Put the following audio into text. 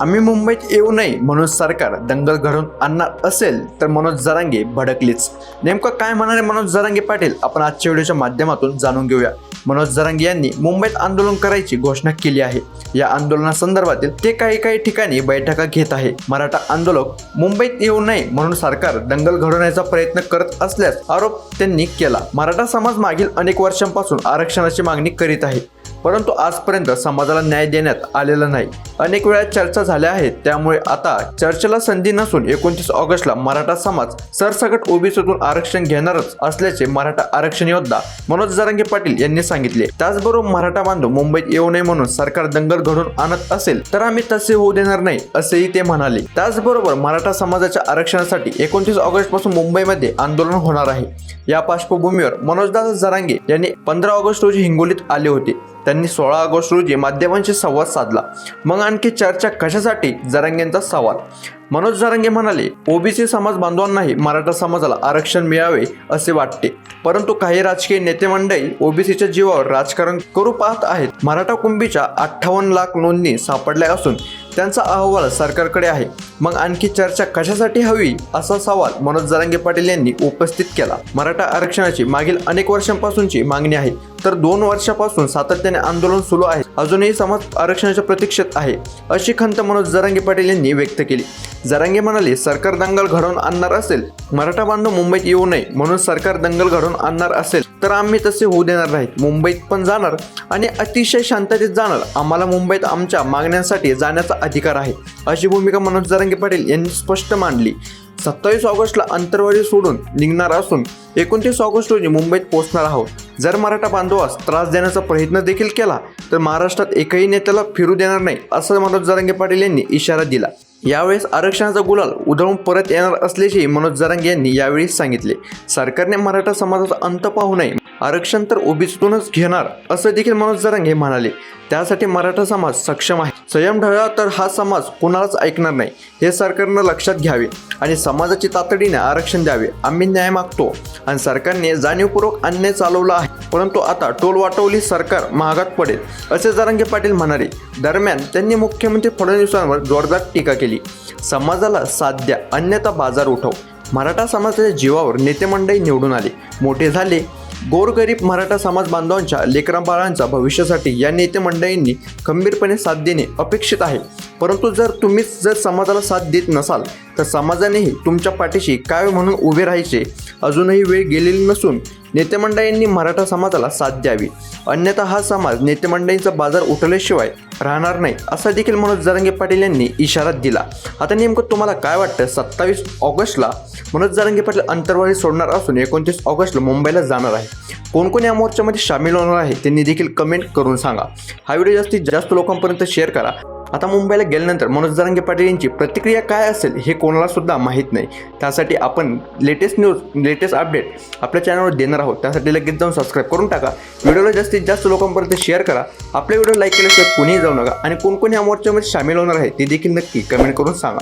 आम्ही मुंबईत येऊ नये म्हणून सरकार दंगल घडवून आणणार असेल तर मनोज जरांगे भडकलीच. नेमकं काय म्हणणारे मनोज जरांगे पाटील? आपण आजच्या व्हिडिओच्या माध्यमातून जाणून घेऊया. मनोज जरांगे यांनी मुंबईत आंदोलन करायची घोषणा केली आहे. या आंदोलनासंदर्भातील ते काही काही ठिकाणी बैठका घेत आहे. मराठा आंदोलक मुंबईत येऊ नये म्हणून सरकार दंगल घडवण्याचा प्रयत्न करत असल्यास आरोप त्यांनी केला. मराठा समाज मागील अनेक वर्षांपासून आरक्षणाची मागणी करीत आहे. परंतु आजपर्यंत समाजाला न्याय देण्यात आलेला नाही. अनेक वेळा चर्चा झाल्या आहेत त्यामुळे आता चर्चेला संधी नसून एकोणतीस ऑगस्टला मराठा समाज सरसकट ओबीसीतून आरक्षण घेणारच असल्याचे मराठा आरक्षण योद्धा मनोज जरांगे पाटील यांनी सांगितले. त्याचबरोबर मराठा बांधव मुंबईत येऊ नये म्हणून सरकार दंगल घडून आणत असेल तर आम्ही तसे होऊ देणार नाही असेही ते म्हणाले. त्याचबरोबर मराठा समाजाच्या आरक्षणासाठी एकोणतीस ऑगस्टपासून मुंबईमध्ये आंदोलन होणार आहे. या पार्श्वभूमीवर मनोजदास जरांगे यांनी पंधरा ऑगस्ट रोजी हिंगोलीत आले होते. त्यांनी सोळा ऑगस्ट रोजी माध्यमांशी संवाद साधला. मग आणखी चर्चा कशासाठी? जरांगेंचा सवाल मनोज जरांगे म्हणाले ओबीसी समाज बांधवांनाही मराठा समाजाला आरक्षण मिळावे असे वाटते. परंतु काही राजकीय नेते मंडळी ओबीसीच्या जीवावर राजकारण करू पाहत आहेत. मराठा कुंभीच्या अठ्ठावन्न लाख नोंदणी सापडल्या असून त्यांचा अहवाल सरकारकडे आहे. मग आणखी चर्चा कशासाठी हवी? असा सवाल मनोज जरांगे पाटील यांनी उपस्थित केला. मराठा आरक्षणाची मागील अनेक वर्षांपासूनची मागणी आहे. तर दोन वर्षापासून सातत्याने आंदोलन सुरू आहे. अजूनही समाज आरक्षणाच्या प्रतीक्षेत आहे अशी खंत मनोज जरांगे पाटील यांनी व्यक्त केली. जरांगे म्हणाले सरकार दंगल घडवून आणणार असेल. मराठा बांधव मुंबईत येऊ नये म्हणून सरकार दंगल घडवून आणणार असेल. तर आम्ही तसे होऊ देणार नाहीत मुंबईत पण जाणार आणि अतिशय शांततेत जाणार. आम्हाला मुंबईत आमच्या मागण्यांसाठी जाण्याचा अधिकार आहे अशी भूमिका मनोज जरांगे पाटील यांनी स्पष्ट मांडली. सत्तावीस ऑगस्टला अंतरवाडी सोडून निघणार असून एकोणतीस ऑगस्ट रोजी मुंबईत पोहोचणार आहोत. जर मराठा बांधवास त्रास देण्याचा प्रयत्न देखील केला तर महाराष्ट्रात एकही नेत्याला फिरू देणार नाही असं मनोज जरांगे पाटील यांनी इशारा दिला. यावेळेस आरक्षणाचा गुलाल उधळून परत येणार असल्याचे मनोज जरांगे यांनी यावेळी सांगितले. सरकारने मराठा समाजाचा अंत पाहू नये. आरक्षण तर ओबीसीतूनच घेणार असं देखील मनोज जरांगे म्हणाले. त्यासाठी मराठा समाज सक्षम आहे. संयम ढळला तर हा समाज कोणालाच ऐकणार नाही हे सरकारनं लक्षात घ्यावे आणि समाजाची तातडीने आरक्षण द्यावे आम्ही न्याय मागतो. आणि सरकारने जाणीवपूर्वक अन्याय चालवला आहे परंतु आता टोल वाटवली सरकार महागात पडेल असे जरांगे पाटील म्हणाले. दरम्यान त्यांनी मुख्यमंत्री फडणवीसांवर जोरदार टीका केली. समाजाला साथ द्या अन्यथा बाजार उठव. मराठा समाजाच्या जीवावर नेतेमंडळी निवडून आले. मोठे झाले गोरगरीब मराठा समाज बांधवांच्या लेकराबाळांच्या भविष्यासाठी या नेते मंडळींनी खंबीरपणे साथ देणे अपेक्षित आहे. परंतु जर तुम्हीच जर समाजाला साथ देत नसाल तर समाजानेही तुमच्या पाठीशी काय म्हणून उभे राहायचे? अजूनही वेळ गेलेली नसून नेतेमंडळींनी मराठा समाजाला साथ द्यावी. अन्यथा हा समाज नेतेमंडळींचा बाजार उठल्याशिवाय राहणार नाही असा देखील मनोज जरांगे पाटील यांनी इशारा दिला. आता नेमकं तुम्हाला काय वाटतं सत्तावीस ऑगस्टला मनोज जरांगे पाटील अंतरवाळी सोडणार असून एकोणतीस ऑगस्टला मुंबईला जाणार आहे. कोण कोण या मोर्चामध्ये सामील होणार आहे त्यांनी देखील कमेंट करून सांगा. हा व्हिडिओ जास्तीत जास्त लोकांपर्यंत शेअर करा. आता मुंबईला गेल्यानंतर मनोज जरांगे पाटील यांची प्रतिक्रिया काय असेल हे कोणाला सुद्धा माहीत नाही. त्यासाठी आपण लेटेस्ट न्यूज लेटेस्ट अपडेट आपल्या चॅनलवर देणार आहोत. त्यासाठी लगेच जाऊन सबस्क्राईब करून टाका. व्हिडिओला जास्तीत जास्त लोकांपर्यंत शेअर करा. आपले व्हिडिओ लाईक केल्याशिवाय कुणीही जाऊ नका. आणि कोण कोण या मोर्चामध्ये सामील होणार आहे ते देखील नक्की कमेंट करून सांगा.